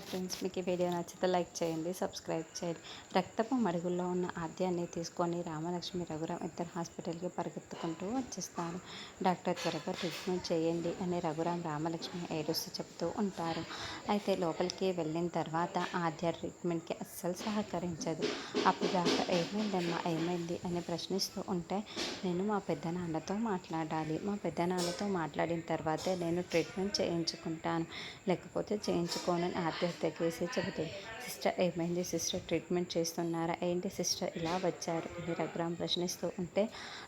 Friends మీకు ఈ video నచ్చితే లైక్ చేయండి సబ్స్క్రైబ్ చేయండి. రక్తపు మడుగుల్లో ఉన్న ఆద్యాన్ని తీసుకొని రామలక్ష్మి రఘురామ్ ఇద్దరు హాస్పిటల్కి పరిగెత్తుకుంటూ వచ్చేస్తారు. డాక్టర్ త్వరగా ట్రీట్మెంట్ చేయండి అని రఘురామ్ రామలక్ష్మి ఏడుస్తూ చెప్తూ ఉంటారు. అయితే లోపలికి వెళ్ళిన తర్వాత ఆద్య ట్రీట్మెంట్కి అస్సలు సహకరించదు. అప్పుడు డాక్టర్ ఏమైందమ్మా ఏమైంది? అని ప్రశ్నిస్తూ ఉంటే నేను మా పెద్దనాన్నతో మాట్లాడాలి. మా పెద్దనాన్నతో మాట్లాడిన తర్వాతే నేను ట్రీట్మెంట్ చేయించుకుంటాను. లేకపోతే చేయించుకోనని ఆద్య తెగేసి చెబుతుంది సిస్టర్ ఏమైంది? సిస్టర్ ట్రీట్మెంట్ చేస్తున్నారా? ఏంటి సిస్టర్? ఇలా వచ్చారు. అని రఘురామ్ ప్రశ్నిస్తూ ఉంటే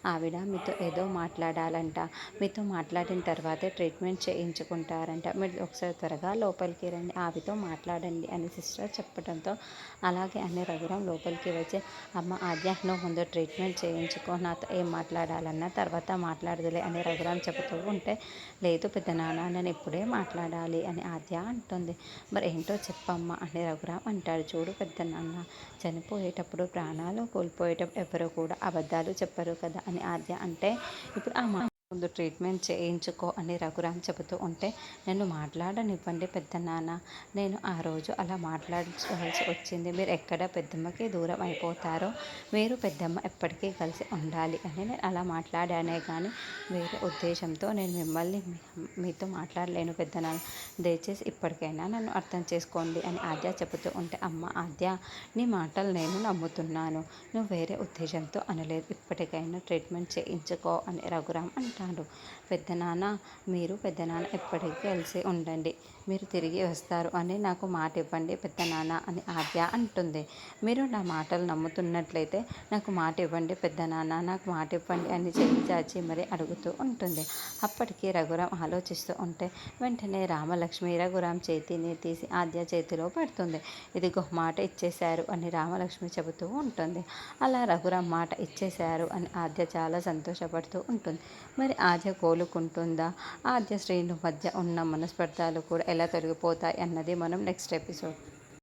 ఆవిడ మీతో ఏదో మాట్లాడాలంట. మీతో మాట్లాడిన తర్వాతే ట్రీట్మెంట్ చేయించుకుంటారంట. మీరు ఒకసారి త్వరగా లోపలికి రండి. ఆవితో మాట్లాడండి అని సిస్టర్ చెప్పడంతో అలాగే అని రఘురామ్ లోపలికి వచ్చి అమ్మ ఆద్య నువ్వు ముందు ట్రీట్మెంట్ చేయించుకో. నాతో ఏం మాట్లాడాలన్నా తర్వాత మాట్లాడదులే అని రఘురామ్ చెబుతూ ఉంటే లేదు పెద్ద నాన్న నేను ఇప్పుడే మాట్లాడాలి అని ఆద్య అంటుంది. మరి ఏంటో చెప్పమ్మా అని రఘురామ్ అంటాడు. చూడు పెద్ద నాన్న చనిపోయేటప్పుడు ప్రాణాలు కోల్పోయేటప్పుడు ఎవరు కూడా అబద్ధాలు చెప్పరు కదా అని ఆద్య అంటే ఇప్పుడు ఆ మా ముందు ట్రీట్మెంట్ చేయించుకో అని రఘురామ్ చెబుతూ ఉంటే నేను మాట్లాడనివ్వండి పెద్ద నాన్న. నేను ఆ రోజు అలా మాట్లాడాల్సి వచ్చింది. మీరు ఎక్కడ పెద్దమ్మకి దూరం అయిపోతారో మీరు పెద్దమ్మ ఎప్పటికీ కలిసి ఉండాలి అని నేను అలా మాట్లాడానే కానీ వేరే ఉద్దేశంతో నేను మిమ్మల్ని మీతో మాట్లాడలేను పెద్ద నాన్న. దయచేసి ఇప్పటికైనా నన్ను అర్థం చేసుకోండి అని ఆద్య చెబుతూ ఉంటే అమ్మ ఆద్య నీ మాటలు నేను నమ్ముతున్నాను. నువ్వు వేరే ఉద్దేశంతో అనలేదు. ఇప్పటికైనా ట్రీట్మెంట్ చేయించుకో అని రఘురామ్ అంటారు అంటాడు పెద్దనాన్న మీరు పెద్దనాన్న ఎప్పటికీ కలిసి ఉండండి. మీరు తిరిగి వస్తారు అని నాకు మాట ఇవ్వండి పెద్దనాన్న అని ఆద్య అంటుంది. మీరు నా మాటలు నమ్ముతున్నట్లయితే నాకు మాట ఇవ్వండి పెద్దనాన్న నాకు మాట ఇవ్వండి అని చెయ్యి చాచి మరి అడుగుతూ ఉంటుంది. అప్పటికి రఘురాం ఆలోచిస్తూ ఉంటే వెంటనే రామలక్ష్మి రఘురాం చేతిని తీసి ఆద్య చేతిలో పడుతుంది. ఇదిగో మాట ఇచ్చేశారు అని రామలక్ష్మి చెబుతూ ఉంటుంది. అలా రఘురాం మాట ఇచ్చేశారు అని ఆద్య చాలా సంతోషపడుతూ ఉంటుంది. మరి మరి ఆద్య కోలుకుంటుందా? ఆద్య శ్రీను మధ్య ఉన్న మనస్పర్ధాలు కూడా ఎలా తొలగిపోతాయి అన్నది మనం నెక్స్ట్ ఎపిసోడ్